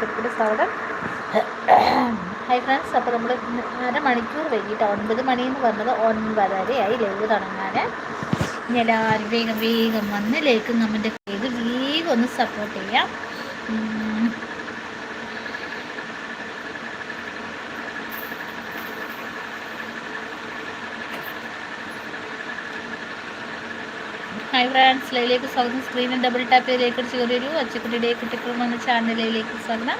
കൂടി സ്വാഗതം. Hi friends അപ്പോൾ നമ്മൾ അരമണിക്കൂർ വൈകിട്ട് ഒൻപത് മണി എന്ന് പറഞ്ഞത് ഒൻപതരയായി ലൈവ് തുടങ്ങാൻ ഇനി എല്ലാവരും വേഗം വേഗം വന്ന് ലേക്ക് നമ്മുടെ ചെയ്ത് വേഗം ഒന്ന് സപ്പോർട്ട് ചെയ്യാം. ഹായ് ഫ്രണ്ട്സ് ലൈലേക്ക് സ്വാഗതം. സ്ക്രീനിൽ ഡബിൾ ടാപ്പ് ചെയ്തിലേക്ക് ചെറിയൊരു അച്ചക്കുട്ടിയുടെ കുട്ടികളും എന്ന ചാനലിലേക്ക് സ്വാഗതം.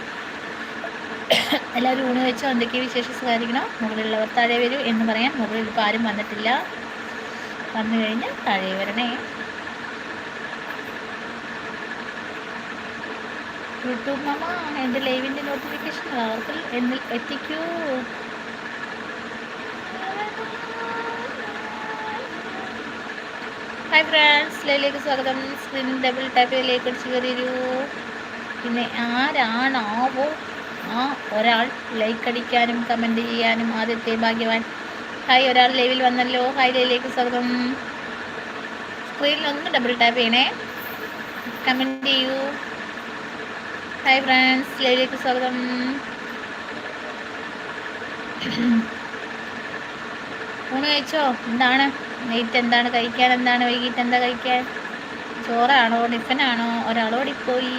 എല്ലാവരും ഊണ് വെച്ചോ എന്തൊക്കെ വിശേഷം? സുഖമായിരിക്കണം? മുകളിലുള്ളവർ താഴെ വരൂ എന്ന് പറയാൻ മുകളിൽ ഇപ്പോൾ ആരും വന്നിട്ടില്ല. വന്നു കഴിഞ്ഞാൽ താഴെ വരണേ. യൂട്യൂബ് മാമ എന്റെ ലൈവിന്റെ നോട്ടിഫിക്കേഷൻ അവർക്ക് എന്നിൽ എത്തിക്കൂ. ഹായ് ഫ്രണ്ട്സ് ലൈലേക്ക് സ്വാഗതം. സ്ക്രീൻ ഡബിൾ ടാപ്പ് ചെയ്തിലേക്ക് അടിച്ച് കയറി പിന്നെ ആരാണാവോ ആ ഒരാൾ ലൈക്ക് അടിക്കാനും കമന്റ് ചെയ്യാനും ആദ്യത്തെ ഭാഗ്യവാൻ. ഹായ് ഒരാൾ ലൈവിൽ വന്നല്ലോ. ഹായ് ലൈലേക്ക് സ്വാഗതം. സ്ക്രീനിൽ ഒന്ന് ഡബിൾ ടാപ്പ് ചെയ്യണേ. കമന്റ് ചെയ്യൂ. ഹായ് ഫ്രണ്ട്സ് ലൈവിലേക്ക് സ്വാഗതം. ഊണ് കഴിച്ചോ? എന്താണ്? നൈറ്റ് എന്താണ് കഴിക്കാൻ? എന്താണ് വൈകിട്ട് എന്താ കഴിക്കാൻ? ചോറാണോ? ടിഫനാണോ? ഒരാളോടിപ്പോയി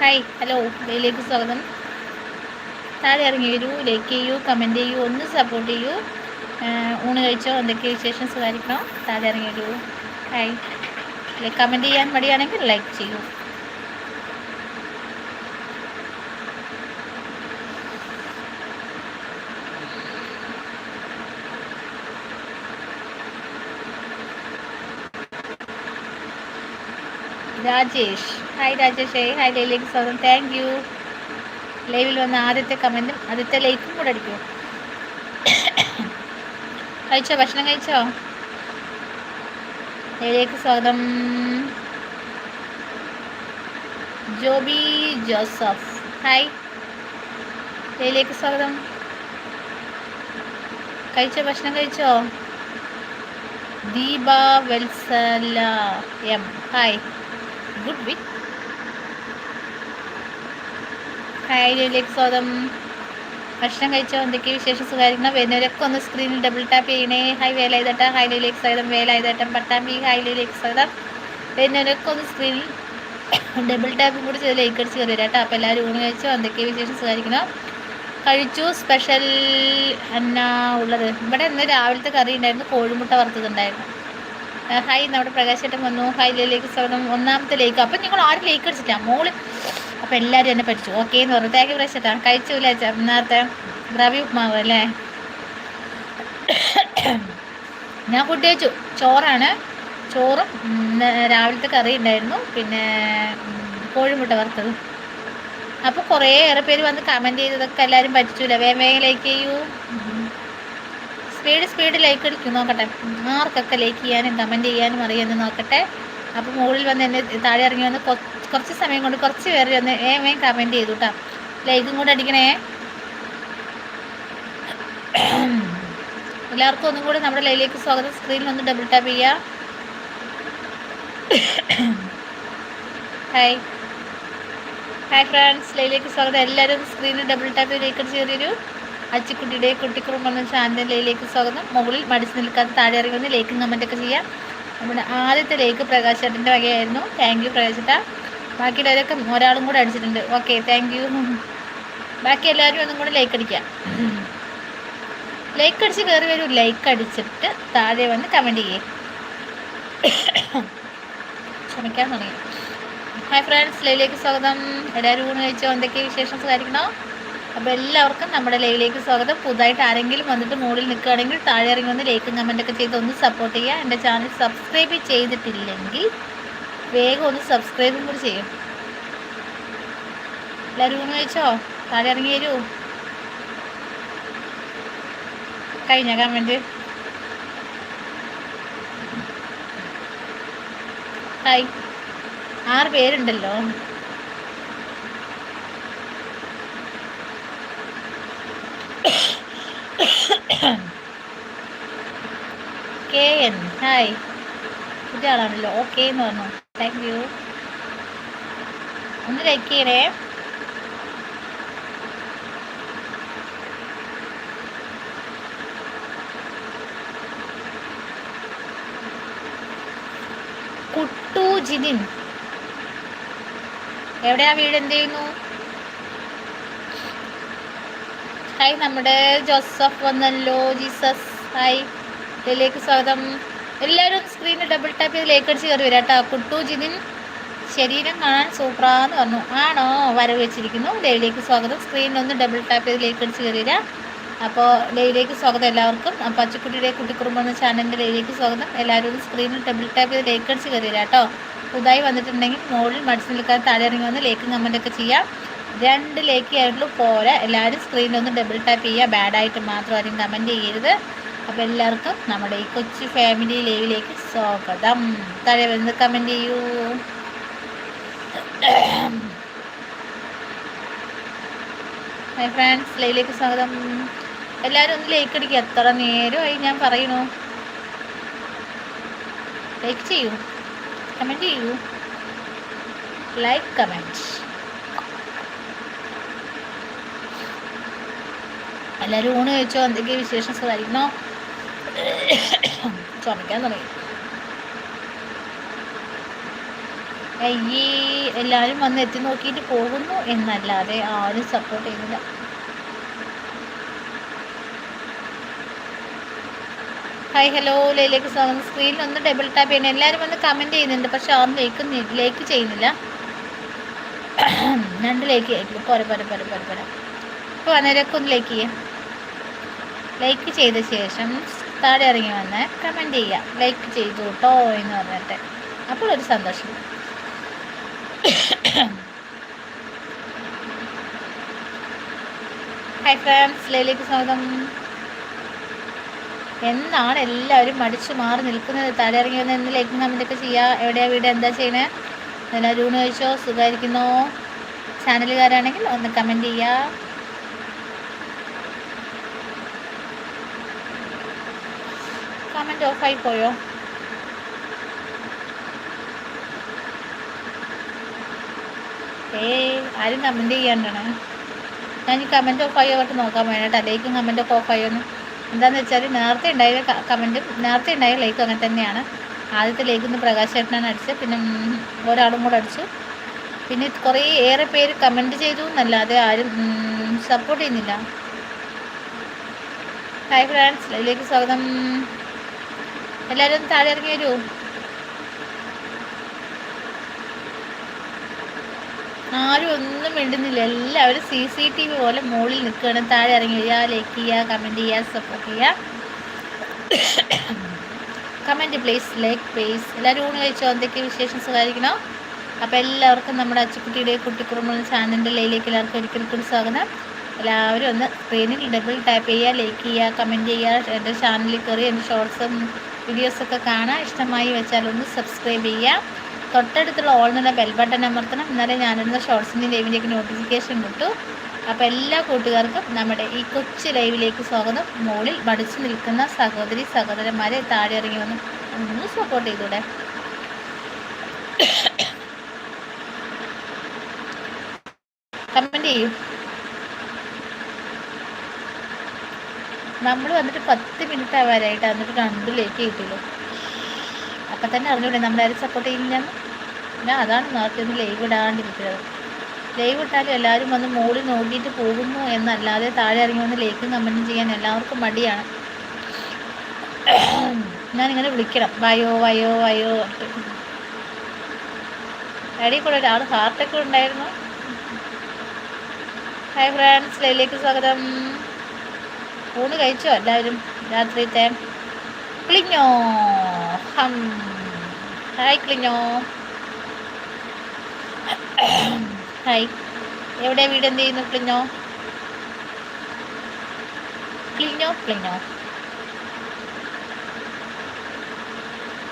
ഹായ് ഹലോ ഇതിലേക്ക് സ്വാഗതം. താഴെ ഇറങ്ങി വരൂ ലൈക്ക് ചെയ്യൂ കമന്റ് ചെയ്യൂ ഒന്ന് സപ്പോർട്ട് ചെയ്യൂ. ഊണ് കഴിച്ചോ? എന്തൊക്കെ വിശേഷം സുഖമായിരിക്കണോ താഴെ ഇറങ്ങി വരൂ. ഹായ് കമന്റ് ചെയ്യാൻ മടിയാണെങ്കിൽ ലൈക്ക് ചെയ്യൂ. രാജേഷ്. ഹായ് രാജേഷ്. ഹായ് ലൈലേക്ക് സ്വാഗതം താങ്ക് യു ലൈവിൽ വന്ന ആദ്യത്തെ കമന്റും ആദ്യത്തെ ലൈക്കും കൂടെ അടിക്കും. കഴിച്ചോ? ഭക്ഷണം കഴിച്ചോ? ലൈവിലേക്ക് സ്വാഗതം. ജോബി ജോസഫ്. ഹായ് ലൈവിലേക്ക് സ്വാഗതം. കഴിച്ചോ? ഭക്ഷണം കഴിച്ചോ? ദീപ വെൽസല എം. ഹായ് ഗുഡ് വിത്ത് ഹായിലേക്ക് സ്വാഗതം ഭക്ഷണം കഴിച്ചോ? എന്തൊക്കെ വിശേഷം? സുഖമായിരിക്കണം വരുന്നവരൊക്കെ ഒന്ന് സ്ക്രീനിൽ ഡബിൾ ടാപ്പ് ചെയ്യണേ. ഹായ് വേലായുധട്ട. ഹൈലയിലേക്ക് സ്വാഗതം വേലായുധട്ടം പട്ടാമ്പി. ഹൈലയിലേക്ക് സ്വാഗതം വരുന്നവരൊക്കെ ഒന്ന് സ്ക്രീനിൽ ഡബിൾ ടാപ്പും കൂടി ചെയ്ത് ലൈക്ക് അടിച്ച് കയറി കേട്ടോ അപ്പോൾ എല്ലാവരും ഊണ് കഴിച്ചോ? എന്തൊക്കെ വിശേഷം? സുഖമായിരിക്കണം കഴിച്ചു. സ്പെഷ്യൽ എന്നാ ഉള്ളത്. ഇവിടെ ഇന്ന് രാവിലത്തെ കറി ഉണ്ടായിരുന്നു. കോഴിമുട്ട വറുത്തതുണ്ടായിരുന്നു. ഹായ് നമ്മുടെ പ്രകാശേട്ടൻ വന്നു. ഹായ് ലേക്ക് സ്വാഗതം. ഒന്നാമത്തെ ലേക്ക് അപ്പം നിങ്ങൾ ആരും ലേക്ക് അടിച്ചിട്ടാ മോൾ അപ്പം എല്ലാവരും എന്നെ പഠിച്ചു ഓക്കെ എന്ന് പറഞ്ഞു. താങ്ക് യു പ്രകാശേട്ടാ. കഴിച്ചില്ല നേരത്തെ റവി ഉപ്മാവ് അല്ലേ? ഞാൻ ഫുഡ് കഴിച്ചു. ചോറാണ്. ചോറും രാവിലത്തെ കറി ഉണ്ടായിരുന്നു. പിന്നെ കോഴിമുട്ട വറുത്തത്. അപ്പോൾ കുറേ ഏറെ പേര് വന്ന് കമന്റ് ചെയ്തതൊക്കെ എല്ലാവരും പറ്റിച്ചില്ല? വേഗം വേഗം ലൈക്ക് ചെയ്യൂ. സ്പീഡ് സ്പീഡ് ലൈക്ക് അടിക്കും നോക്കട്ടെ. ആർക്കൊക്കെ ലൈക്ക് ചെയ്യാനും കമന്റ് ചെയ്യാനും അറിയാമെന്ന് നോക്കട്ടെ. അപ്പോൾ മുകളിൽ വന്ന് എന്നെ താഴെ ഇറങ്ങി വന്ന് കുറച്ച് സമയം കൊണ്ട് കുറച്ച് പേര് വന്ന് ഏ വേം കമന്റ് ചെയ്തു കേട്ടോ ലൈക്കും കൂടെ അടിക്കണേ. എല്ലാവർക്കും ഒന്നും കൂടി നമ്മുടെ ലൈലേക്ക് സ്വാഗതം. സ്ക്രീനിൽ ഒന്ന് ഡബിൾ ടാപ്പ് ചെയ്യുക ഹായ് ഹായ് ഫ്രണ്ട്സ് ലൈലേക്ക് സ്വാഗതം. എല്ലാവരും സ്ക്രീനിൽ ഡബിൾ ടാപ്പ് ചെയ്ത് കയറിയൊരു അച്ചിക്കുട്ടിയുടെ കുട്ടിക്കുറും എന്ന ചാനലിലേക്ക് സ്വാഗതം. മുകളിൽ മടിച്ചു നിൽക്കാതെ താഴെ ഇറങ്ങുന്ന ലേക്കും കമന്റൊക്കെ ചെയ്യാം. നമ്മുടെ ആദ്യത്തെ ലേക്ക് പ്രകാശേട്ടന്റെ വകയായിരുന്നു. താങ്ക് യു പ്രകാശേട്ട ബാക്കിയുള്ളവരൊക്കെ ഒരാളും കൂടെ അടിച്ചിട്ടുണ്ട്. ഓക്കെ താങ്ക് യു ബാക്കി എല്ലാവരും ഒന്നും കൂടെ ലൈക്ക് അടിക്കാം. ലൈക്ക് അടിച്ച് കയറി വരൂ. ലൈക്ക് അടിച്ചിട്ട് താഴെ വന്ന് കമന്റ് ചെയ്യേ. ക്ഷമിക്കാൻ തുടങ്ങി. ഹായ് ഫ്രണ്ട്സ് ലൈലേക്ക് സ്വാഗതം. എല്ലാവരും ഊണ് കഴിച്ചോ? എന്തൊക്കെ വിശേഷം സുഖമായിരിക്കണോ? അപ്പോൾ എല്ലാവർക്കും നമ്മുടെ ലൈവിലേക്ക് സ്വാഗതം. പുതുതായിട്ട് ആരെങ്കിലും വന്നിട്ട് മുകളിൽ നിൽക്കുകയാണെങ്കിൽ താഴെ ഇറങ്ങി വന്ന് ലൈക്കും കമന്റൊക്കെ ചെയ്ത് ഒന്ന് സപ്പോർട്ട് ചെയ്യുക. എന്റെ ചാനൽ സബ്സ്ക്രൈബ് ചെയ്തിട്ടില്ലെങ്കിൽ വേഗം ഒന്ന് സബ്സ്ക്രൈബും കൂടി ചെയ്യും. എല്ലാവരും ഊണ് താഴെ ഇറങ്ങി തരൂ കഴിഞ്ഞ കമന്റ് ഹായ് ആറ് പേരുണ്ടല്ലോ കെ എൻ ഹായ് പുതിയ ആളാണല്ലോ ഓക്കെ എന്ന് പറഞ്ഞു. താങ്ക് യു ഒന്ന് ലൈക്ക് ചെയ്യണേ. കുട്ടു ജിനിൻ. എവിടെയാ വീട്? എന്ത് ചെയ്യുന്നു? ഹായ് നമ്മുടെ ജോസഫ് വന്നല്ലോ. ജീസസ്. ഹായ് ഇതിലേക്ക് സ്വാഗതം. എല്ലാവരും സ്ക്രീനിൽ ഡബിൾ ടാപ്പ് ചെയ്ത് ലേക്ക് അടിച്ച് കയറി വരാട്ടോ കേട്ടോ. കുട്ടു ജിതിൻ ശരീരം കാണാൻ സൂപ്പറാന്ന് പറഞ്ഞു. ആണോ? വരവ് വെച്ചിരിക്കുന്നു. ഡെയിലേക്ക് സ്വാഗതം. സ്ക്രീനിൽ ഒന്ന് ഡബിൾ ടാപ്പ് ചെയ്ത് ലേക്ക് അടിച്ച് കയറി വരാം. അപ്പോൾ ഡെയിലേക്ക് സ്വാഗതം എല്ലാവർക്കും. അപ്പോൾ അച്ചുക്കുട്ടിയുടെ കുട്ടിക്കുറുമ്പ് എന്ന ചാനലിന്റെ ഡെയിലേക്ക് സ്വാഗതം. എല്ലാവരും സ്ക്രീനിൽ ഡബിൾ ടാപ്പ് ചെയ്ത് ലേക്ക് അടിച്ച് കയറി വരാം കേട്ടോ. പുതുതായി വന്നിട്ടുണ്ടെങ്കിൽ മുകളിൽ മടിച്ചു നിൽക്കാൻ താഴെ ഇറങ്ങി വന്ന് ലേക്ക് കമന്റ് ഒക്കെ ചെയ്യാം. രണ്ട് ലേക്ക് ആയിട്ടുള്ളൂ പോരാ. എല്ലാവരും സ്ക്രീനിൽ ഒന്ന് ഡബിൾ ടാപ്പ് ചെയ്യുക ബാഡായിട്ട് മാത്രം ആരും കമന്റ് ചെയ്യരുത്. അപ്പോൾ എല്ലാവർക്കും നമ്മുടെ ഈ കൊച്ചു ഫാമിലി ലൈവിലേക്ക് സ്വാഗതം. താഴെ വന്ന് കമന്റ് ചെയ്യൂ. ഹായ് ഫ്രണ്ട്സ് ലൈവിലേക്ക് സ്വാഗതം. എല്ലാവരും ഒന്ന് ലൈക്ക് അടിക്കുക എത്ര നേരമായി ഞാൻ പറയണു ലൈക്ക് ചെയ്യൂ. കമന്റ് ചെയ്യൂ. ലൈക്ക് കമന്റ് എല്ലാവരും ഊണ് കഴിച്ചോ? എന്തെങ്കിലും വിശേഷം സുഖമായിരിക്കണോ ചുമക്കാൻ തുടങ്ങി. അയ്യേ എല്ലാവരും വന്ന് എത്തി നോക്കിയിട്ട് പോകുന്നു എന്നല്ലാതെ ആരും സപ്പോർട്ട് ചെയ്യുന്നില്ല. ഹായ് ഹലോ ലൈലേക്ക് സ്വാഗതം. സ്ക്രീനിൽ ഒന്ന് ഡബിൾ ടാപ്പ് ചെയ്യണം. എല്ലാവരും വന്ന് കമന്റ് ചെയ്യുന്നുണ്ട് പക്ഷെ ആരും ലൈക്ക് ലൈക്ക് ചെയ്യുന്നില്ല. രണ്ട് ലൈക്ക് ചെയ്യും പോരെ പോരെ പോരെ പോരെ പോരെ. ഇപ്പോൾ വന്നവരൊക്കെ ഒന്ന് ലൈക്ക് ചെയ്യാം. ലൈക്ക് ചെയ്ത ശേഷം താഴെ ഇറങ്ങി വന്ന് കമന്റ് ചെയ്യുക. ലൈക്ക് ചെയ്തു കേട്ടോ എന്ന് പറഞ്ഞിട്ട്. അപ്പോൾ ഒരു സന്തോഷം. ഹൈ ഫ്രണ്ട്സ് ലൈലേക്ക് സ്വാഗതം. എന്നാണ് എല്ലാവരും മടിച്ചു മാറി നിൽക്കുന്നത്? താഴെ ഇറങ്ങി വന്ന് എന്ന് ലൈക്കും കമന്റൊക്കെ ചെയ്യുക? എവിടെയാ വീട്? എന്താ ചെയ്യണേ? എന്നാ രൂണ് ചോദിച്ചോ? സുഖമായിരിക്കുന്നോ? ചാനലുകാരാണെങ്കിൽ ഒന്ന് കമന്റ് ചെയ്യുക. കമന്റ് ആയി പോയോ ഏയ് ആരും കമന്റ് ചെയ്യാണ്ടാണ് ഞാൻ ഈ കമന്റ് ഓഫ് ആയോ തൊട്ട് നോക്കാൻ വേണ്ടിയിട്ട് ലൈക്കും കമന്റ് ഒക്കെ ഓഫ് ആയോന്ന് എന്താണെന്ന് വെച്ചാൽ നേരത്തെ ഉണ്ടായ കമന്റ് നേരത്തെ ഉണ്ടായ ലൈക്ക് അങ്ങനെ തന്നെയാണ് ആദ്യത്തെ ലൈക്ക് ഒന്ന് പ്രകാശ് ചേട്ടനാണ് അടിച്ചത്. പിന്നെ ഒരാളും കൂടെ അടിച്ചു. പിന്നെ കുറേ ഏറെ പേര് കമന്റ് ചെയ്തു. എന്നല്ലാതെ ആരും സപ്പോർട്ട് ചെയ്യുന്നില്ല. ഹായ് ഫ്രണ്ട്സ് ലൈവിലേക്ക് സ്വാഗതം. എല്ലാവരും താഴെ ഇറങ്ങി വരൂ. ആരും ഒന്നും മിണ്ടുന്നില്ല. എല്ലാവരും സി സി ടി വി പോലെ മുകളിൽ നിൽക്കുകയാണ്. താഴെ ഇറങ്ങി വരിക ലൈക്ക് ചെയ്യുക കമന്റ് ചെയ്യുക സപ്പോർട്ട് ചെയ്യുക. കമന്റ് പ്ലീസ് ലൈക്ക് പ്ലീസ് എല്ലാവരും ഊണ് കഴിച്ചോ? എന്തൊക്കെ വിശേഷം? സുഖമായിരിക്കണോ? അപ്പോൾ എല്ലാവർക്കും നമ്മുടെ അച്ചുക്കുട്ടിയുടെ കുട്ടിക്കുറുമ്പ് ചാനലിന്റെ ലൈലേക്ക് എല്ലാവർക്കും ഒരിക്കൽ കൂടി സ്വാഗതം. എല്ലാവരും ഒന്ന് സ്ക്രീനിൽ ഡബിൾ ടാപ്പ് ചെയ്യുക ലൈക്ക് ചെയ്യുക കമന്റ് ചെയ്യുക എന്റെ ചാനലിൽ കയറി എന്റെ ഷോർട്സും വീഡിയോസൊക്കെ കാണാൻ ഇഷ്ടമായി വെച്ചാൽ ഒന്ന് സബ്സ്ക്രൈബ് ചെയ്യുക. തൊട്ടടുത്തുള്ള ഓൾ എന്നുള്ള ബെൽ ബട്ടൺ അമർത്തണം. എന്നാലേ ഞാനിടുന്ന ഷോർട്സിന്റെ ലൈവിലേക്ക് നോട്ടിഫിക്കേഷൻ കിട്ടൂ അപ്പോൾ എല്ലാ കൂട്ടുകാർക്കും നമ്മുടെ ഈ കൊച്ചു ലൈവിലേക്ക് സ്വാഗതം. മുകളിൽ മടിച്ചു നിൽക്കുന്ന സഹോദരി സഹോദരന്മാരെ താഴെ ഇറങ്ങി വന്ന് ഒന്ന് സപ്പോർട്ട് ചെയ്തൂടെ? കമന്റ് ചെയ്യും. നമ്മൾ വന്നിട്ട് പത്ത് മിനിറ്റ് ആവാനായിട്ട് എന്നിട്ട് രണ്ടിലേക്ക് കിട്ടിയുള്ളൂ അപ്പം തന്നെ അറിഞ്ഞൂടെ നമ്മളാരും സപ്പോർട്ട് ചെയ്യില്ലെന്ന് ഞാൻ അതാണ് നേരത്തെ ഒന്ന് ലൈവ് ഇടാണ്ടിരിക്കുന്നത്. ലൈവ് ഇട്ടാലും എല്ലാവരും വന്ന് മുകളിൽ നോക്കിയിട്ട് പോകുന്നു എന്നല്ലാതെ താഴെ ഇറങ്ങി വന്ന് ലൈക്കും കമന്റും ചെയ്യാൻ എല്ലാവർക്കും മടിയാണ്. ഞാനിങ്ങനെ വിളിക്കണം. വയോ വയോ വയോ. ഡാഡി കൂടെ ഒരാൾ ഹാർട്ടൊക്കെ ഉണ്ടായിരുന്നു. ഹായ് ഫ്രണ്ട്സ് ലൈവിലേക്ക് സ്വാഗതം. ഊണ് കഴിച്ചോ എല്ലാവരും? രാത്രിത്തെ ക്ലിഞ്ഞോ? ഹം. ഹായ് ക്ലിഞ്ഞോ. ഹായ്. എവിടെ വീട് എന്ത് ചെയ്യുന്നു ക്ലിഞ്ഞോ? ക്ലിഞ്ഞോ ക്ലിഞ്ഞോ.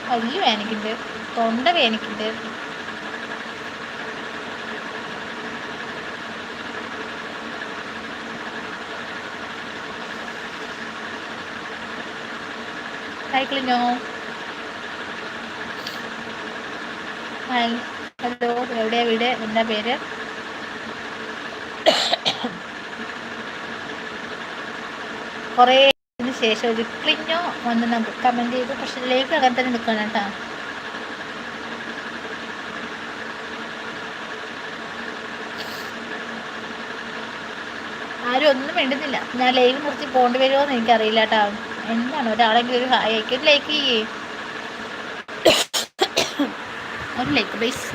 വലിയ വേനയ്ക്കുണ്ട് തൊണ്ട വേനിക്കുണ്ട്. ഹായ് ഹായ് ഹലോ എവിടെയാ വീട്? എന്താ പേര്? കുറേ ശേഷം ഒരു ക്ലിഞ്ഞോ വന്ന് നമുക്ക് കമന്റ് ചെയ്തു. പക്ഷെ ലൈഫ് അങ്ങനെ തന്നെ നിൽക്കണം കേട്ടോ. ആരും ഒന്നും വേണ്ടുന്നില്ല ഞാൻ ലൈവ് നിർത്തി പോകേണ്ടി വരുമോ എന്ന് എനിക്കറിയില്ല കേട്ടോ. എന്താണ്? ഒരാളെങ്കിലും ഒരു ഹായ് അയക്കും ഒരു ലൈക്ക് ചെയ്യേ. ഒരു ലൈക്ക് ബേസ്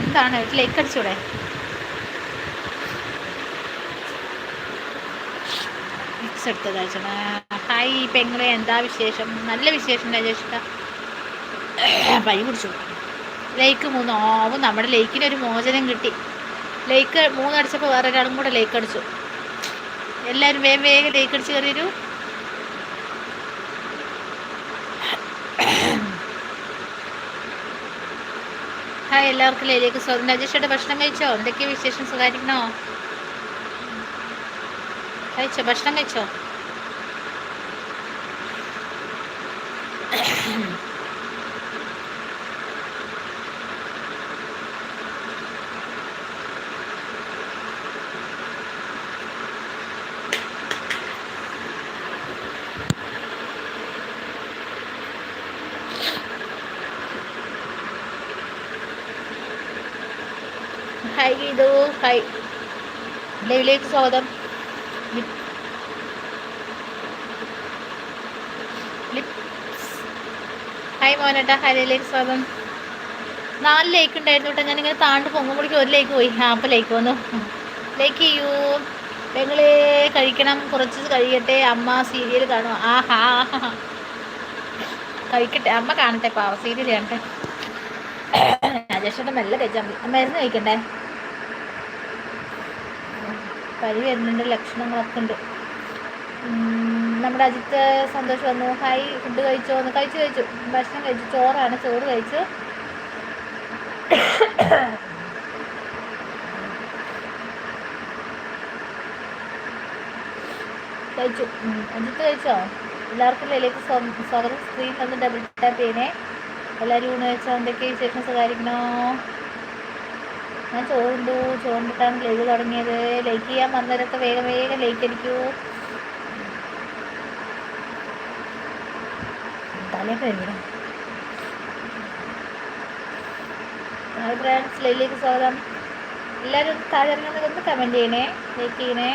എന്താണ്? ഒരു ലൈക്ക് അടിച്ചൂടെ? മിക്സ് എടുത്തത് ഹായ് പെങ്ങളെ എന്താ വിശേഷം? നല്ല വിശേഷം രാജേഷിക്ക പൈ പിടിച്ചു ലൈക്ക് മൂന്ന്. ഓവും നമ്മുടെ ലൈക്കിന് ഒരു മോചനം കിട്ടി. ലേക്ക് മൂന്നടിച്ചപ്പോൾ വേറെ ഒരാളും കൂടെ ലേക്ക് അടിച്ചു. എല്ലാവരും വേഗം വേഗം ലേക്ക് അടിച്ച് കയറി വരൂ. ഹായ് എല്ലാവർക്കും ലേലേക്ക് സ്വാഗതം. രാജേഷയുടെ ഭക്ഷണം കഴിച്ചോ? എന്തൊക്കെയാ വിശേഷം? സുഖായിരിക്കണോ കഴിച്ചോ? ഭക്ഷണം കഴിച്ചോ ഹായ് ഗീതു ഹായ് ലൈവിലേക്ക് സ്വാഗതം. ഹായ് മോനേട്ടാ ഹരയിലേക്ക് സ്വാഗതം. നാല് ലേക്ക് ഉണ്ടായിരുന്നു കേട്ടോ. ഞാനിങ്ങനെ താണ്ട് പൊങ്ങുമ്പോഴേക്കും ഒരു ലേക്ക് പോയി. ആ അപ്പം ലേക്ക് വന്നു. ലേക്ക് ചെയ്യൂ. ഞങ്ങളെ കഴിക്കണം. കുറച്ച് കഴിയട്ടെ. അമ്മ സീരിയൽ കാണും. ആഹാ. കഴിക്കട്ടെ. അമ്മ കാണട്ടെ പാവ. സീരിയൽ കാണട്ടെ. രാജേഷേട്ടൻ നല്ല കഴിച്ചാൽ മതി. മരുന്ന് കഴിക്കണ്ടേ? പരി വരുന്നുണ്ട് ലക്ഷണങ്ങളൊക്കെ ഉണ്ട്. നമ്മുടെ അജിത്ത് സന്തോഷം വന്നു. ഹായ് ഫുഡ് കഴിച്ചോ എന്ന് കഴിച്ചു കഴിച്ചു. ഭക്ഷണം കഴിച്ചു. ചോറാണ്. ചോറ് കഴിച്ചു. കഴിച്ചു. അജിത്ത് കഴിച്ചോ? എല്ലാവർക്കും ലൈലേക്ക് സ്വാഗതം. സ്ക്രീൻ ഒന്ന് ഡബിൾ ടാപ്പ് ചെയ്യണേ. എല്ലാവരും ഊണ് കഴിച്ചാൽ എന്തൊക്കെ വിശേഷം? സുഖമായിരിക്കണോ? ഞാൻ ചോറുണ്ടു? ചോറിട്ടാണ് ലൈവ് തുടങ്ങിയത്. ലൈക്ക് ചെയ്യാൻ വന്നവരൊക്കെ വേഗം വേഗം ലൈക്ക് അടിക്കൂ. ഹായ് ഫ്രണ്ട്സ് സ്വാഗതം. എല്ലാവരും താഴെ ഇറങ്ങുന്നത് ഒന്ന് കമന്റ് ചെയ്യണേ. ലൈക്ക് ചെയ്യണേ.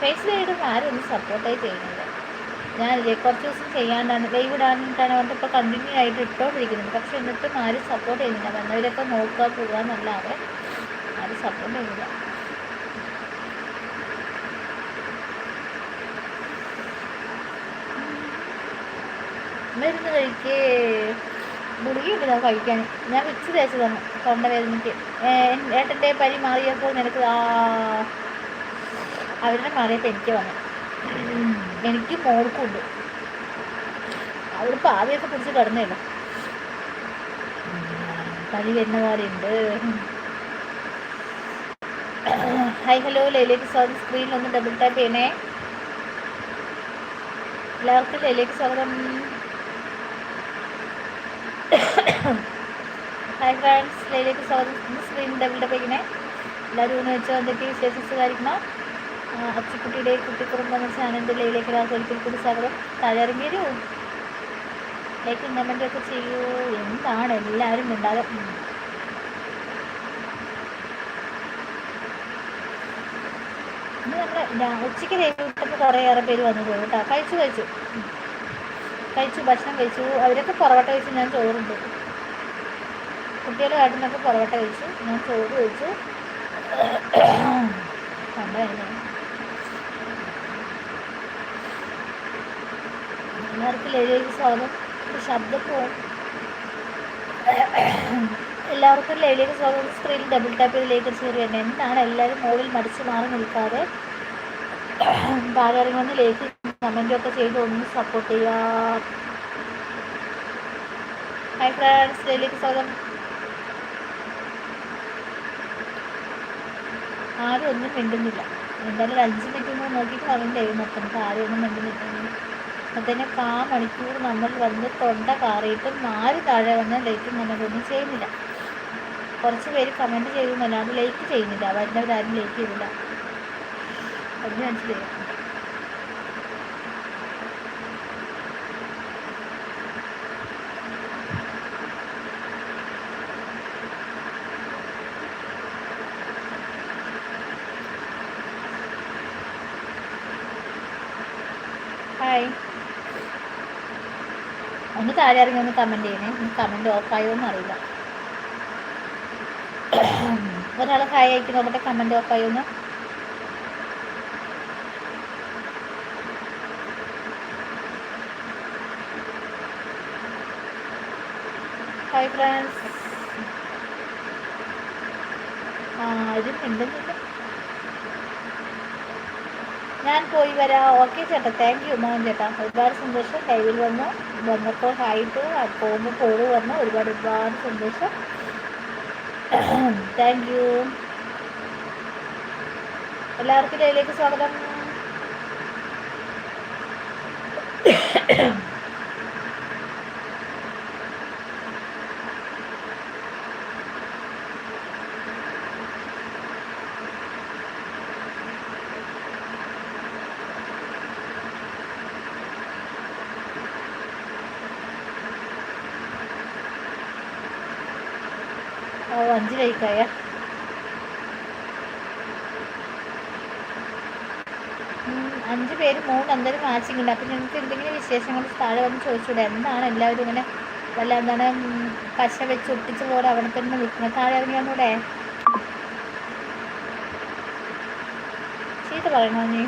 ഫേസ്ബുക്ക് ആരും ഒന്ന് സപ്പോർട്ടായി ചെയ്യുന്നില്ല. ഞാനില്ലേ കുറച്ച് ദിവസം ചെയ്യാണ്ടാണ്. ലൈവ് ഇടാനിട്ടാണ് പറഞ്ഞത്. ഇപ്പോൾ കണ്ടിന്യൂ ആയിട്ട് ഇട്ടോണ്ടിരിക്കുന്നത് പക്ഷെ എന്നിട്ടും ആരും സപ്പോർട്ട് ചെയ്യുന്നില്ല. വന്നവരൊക്കെ നോക്കുക പോവുക എന്നല്ലാതെ ആരും സപ്പോർട്ട് ചെയ്യുന്നില്ല. മരുന്ന് കഴിക്ക്. ഗുളികയുണ്ട് ഞാൻ കഴിക്കാൻ. ഞാൻ വെച്ച് തേച്ചതാണ്. തൊണ്ടവേദനയ്ക്ക് ഏട്ടന്റെ പരി മാറിയപ്പോൾ നിനക്ക് ആ അവരുടെ മാറിയപ്പോൾ എനിക്ക് വന്നു. എനിക്ക് മോൾക്കുണ്ട്. അവളിപ്പോൾ ആവിയൊക്കെ പിടിച്ച് കിടന്നില്ല പനി വരുന്ന പോലെ ഉണ്ട് ഹായ് ഹലോ ലൈലേക്ക് സ്വാഗതം. സ്ക്രീനിൽ ഒന്ന് ഡബിൾ ടാപ്പ് ചെയ്യണേ. എല്ലാവർക്കും ലൈലേക്ക് സ്വാഗതം. ഹായ് ഫ്രണ്ട്സ് ലൈലേക്ക് സ്വാഗതം. സ്ക്രീനിൽ ഡബിൾ ടാപ്പ് ചെയ്യണേ. എല്ലാവരും ഒന്ന് വെച്ചോ എന്തൊക്കെ വിശേഷിച്ച് കാര്യങ്ങളോ? അച്ചിക്കുട്ടിയുടെ കുട്ടിക്കുറുമ്പ് എന്ന ചാനലിന്റെ ലൈവിലേക്ക് എല്ലാവർക്കും ഒരിക്കൽ കൂടി സ്വാഗതം. വരൂ ലൈക്ക് കമന്റ് ഒക്കെ ചെയ്യൂ. എന്താണ് എല്ലാവരും ഉണ്ടാകും ഇന്ന് നമ്മൾ ഉച്ചയ്ക്ക് ലൈവിട്ടപ്പോൾ കുറേയേറെ പേര് വന്നു പോകും കേട്ടോ. കഴിച്ചു കഴിച്ചു. കഴിച്ചു ഭക്ഷണം കഴിച്ചു. അവരൊക്കെ പൊറോട്ട കഴിച്ചു ഞാൻ ചോറുണ്ട്. കുട്ടികളെ കാട്ടുന്നൊക്കെ പൊറോട്ട കഴിച്ചു ഞാൻ ചോറ് കഴിച്ചു. കണ്ടായിരുന്നു എല്ലാവർക്കും സ്വാഗതം ശബ്ദം പോകും എല്ലാവർക്കും ലൈവിലേക്ക് സ്വാഗതം സ്ക്രീനിൽ ഡബിൾ ടാപ്പ് ചെയ്ത് ലേക്ക് കയറി വരുന്നത് എന്താണ് എല്ലാവരും മുകളിൽ മടിച്ച് മാറി നിൽക്കാതെ? താഴെ ഇറങ്ങി ലേക്ക് കമന്റൊക്കെ ചെയ്ത് ഒന്ന് സപ്പോർട്ട് ചെയ്യാം. ഹൈ ഫ്രണ്ട്സ് ലൈവിലേക്ക് സ്വാഗതം. ആരും ഒന്നും മിണ്ടുന്നില്ല. എന്തായാലും അഞ്ച് മിനിറ്റ് നോക്കിയിട്ട് കമന്റ് ചെയ്യും മൊത്തം ആരും ഒന്നും മിണ്ടുന്നില്ല. അപ്പം തന്നെ കാ മണിക്കൂർ നമ്മൾ വന്ന് തൊണ്ട കാറിയിട്ടും നാല് താഴെ വന്ന് ലൈക്കും വന്നതൊന്നും ചെയ്യുന്നില്ല. കുറച്ച് പേര് കമന്റ് ചെയ്യുന്നല്ലാണ്ട് ലൈക്ക് ചെയ്യുന്നില്ല. വരുന്നവരാരും ലൈക്ക് ചെയ്തില്ല. അതിന് മനസ്സിലായി ഹായ് താഴെ ഇറങ്ങി ഒന്ന് കമന്റ് ചെയ്യണേ? കമന്റ് ഓഫായോ എന്ന് അറിയില്ല. ഒരാൾ ഹായ് അയക്കി നോക്കട്ടെ കമന്റ് ഓഫായോ എന്ന്. ഹായ് ഫ്രണ്ട്സ് ഇത് മിണ്ടുന്നില്ല ഞാൻ പോയി വരാം. ഓക്കെ ചേട്ടാ. താങ്ക് യു മോഹൻ ചേട്ടാ. ഒരുപാട് സന്തോഷം. ലൈവിൽ വന്നു. വന്നപ്പോൾ ഹായിട്ട് പോകുമ്പോൾ കോൾ വന്നു. ഒരുപാട് ഒരുപാട് സന്തോഷം. താങ്ക് യു എല്ലാവർക്കും ലൈവിലേക്ക് സ്വാഗതം. ഓ അഞ്ച് പേര് മൂന്ന് എന്തായാലും മാച്ചിങ് ഉണ്ട്. അപ്പം നിങ്ങൾക്ക് എന്തെങ്കിലും വിശേഷങ്ങൾ താഴെ വന്ന് ചോദിച്ചൂടെ? എന്താണ് എല്ലാവരും ഇങ്ങനെ വല്ല എന്താണ് പശ വെച്ച് ഒട്ടിച്ച് പോലെ അവിടെ തന്നെ നിൽക്കുന്നത്? താഴെ ഇറങ്ങി വന്നൂടെ? ചീത്ത പറയണോ നീ?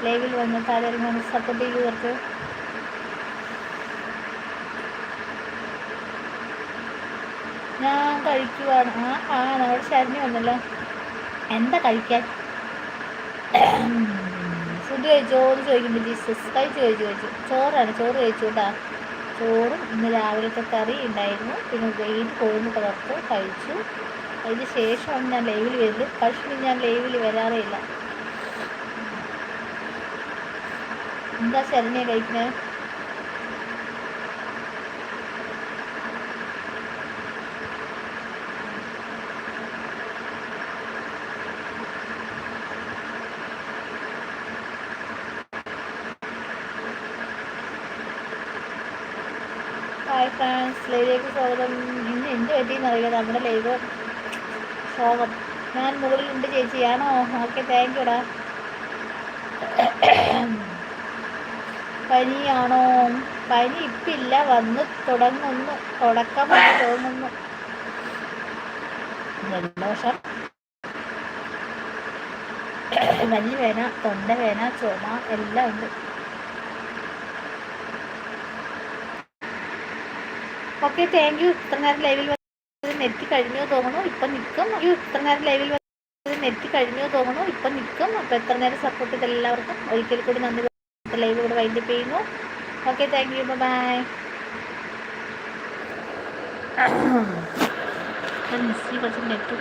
ലൈവിൽ വന്ന് താഴെ ഇറങ്ങി സപ്പോർട്ട് ചെയ്ത് കുറച്ച് ഞാൻ കഴിക്കുവാണ്. ആ ആ നമ്മുടെ ശരണി വന്നല്ലോ. എന്താ കഴിക്കാൻ? ഫുഡ് കഴിച്ചോ എന്ന് ചോദിക്കുമ്പോൾ ജീസസ് കഴിച്ചു കഴിച്ചു കഴിച്ചു. ചോറാണ് ചോറ് കഴിച്ചു കേട്ടാ ചോറും ഇന്ന് രാവിലത്തെ കറി ഉണ്ടായിരുന്നു. പിന്നെ വെയിൽ കോഴിമുട്ട വറുത്ത് കഴിച്ചു. അതിന് ശേഷമാണ് ഞാൻ ലൈവിൽ വരുന്നത്. പക്ഷേ ഞാൻ ലൈവിൽ വരാറേ ഇല്ല. എന്താ ശരണ്യ കഴിക്കുന്നത് ഹായ് ഫ്രാൻസ് ലൈവിലേക്ക് സ്വാഗതം. ഇന്ന് എന്ത് പറ്റിയെന്ന് അറിയില്ല. നമ്മുടെ ലൈവ് സ്വാഗതം. ഞാൻ മുകളിലുണ്ട് ചേച്ചി. ആണോ? ഓക്കെ താങ്ക് യുടാ പനിയാണോ? പനി ഇപ്പില്ല. വന്ന് തുടങ്ങുന്നു. തുടക്കമായി തോന്നുന്നു. ജലദോഷം. വലിയ വേന തൊണ്ട വേന ചുമ എല്ലാം ഉണ്ട്. ഓക്കെ താങ്ക് യു ഇത്ര നേരം ലൈവിൽ നെറ്റ് കഴിഞ്ഞു തോന്നുന്നു. ഇപ്പം നിൽക്കും യു ഇത്ര നേരം ലൈവിൽ നെറ്റ് കഴിഞ്ഞു തോന്നുന്നു. ഇപ്പം നിൽക്കും അപ്പം എത്ര നേരം സപ്പോർട്ട് ചെയ്ത എല്ലാവർക്കും ഒരിക്കൽ കൂടി നന്ദി ലൈവ് ഇവിടെ വൈൻഡപ്പ് ചെയ്യുന്നു. ഓക്കെ താങ്ക് യു ബൈ കുറച്ച് നെറ്റ്